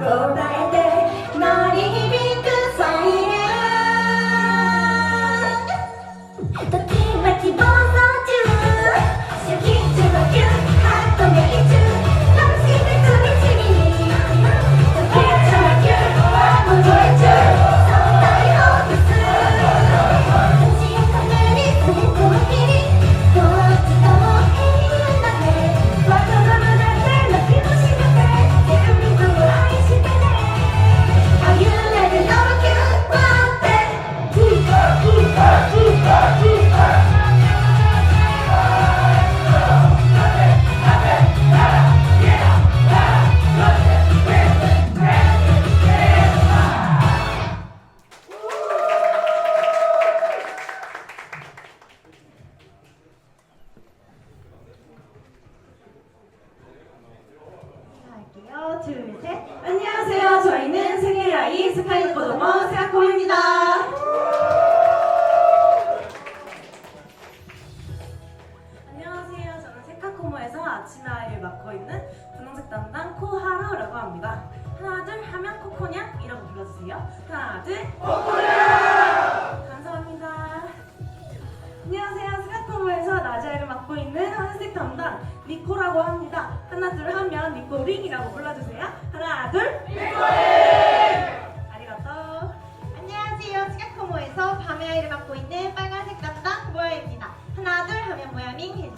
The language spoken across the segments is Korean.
こらえて乗り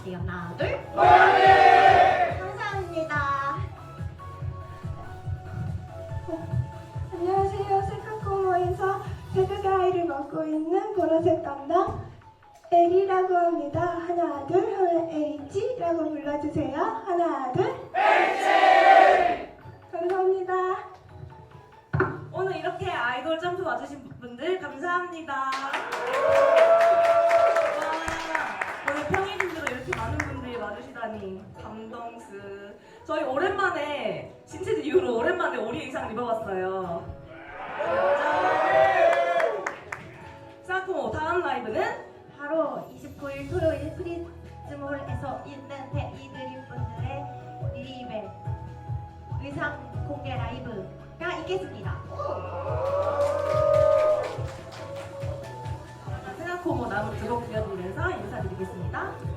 해주세요. 하나 둘. 감사합니다. 안녕하세요. 세카코모에서 새벽 아이를 맡고 있는 보라색 담당 에리라고 합니다. 하나 둘 하면 H라고 불러주세요. 하나 둘 H 감사합니다. 오늘 이렇게 아이돌 점프 와주신 분들 감사합니다. 와, 오늘 평일인데도 이렇게 많은 와주시다니 감동스. 저희 오랜만에 신체드 이후로 오랜만에 오리 의상 입어봤어요. 짠! 사쿠모 다음 라이브는 바로 29일 토요일 프리즈몰에서 있는 대이드림 분들의 리벨 의상 공개 라이브가 있겠습니다. 세나코모 나무 두곡 들려드리면서 인사드리겠습니다.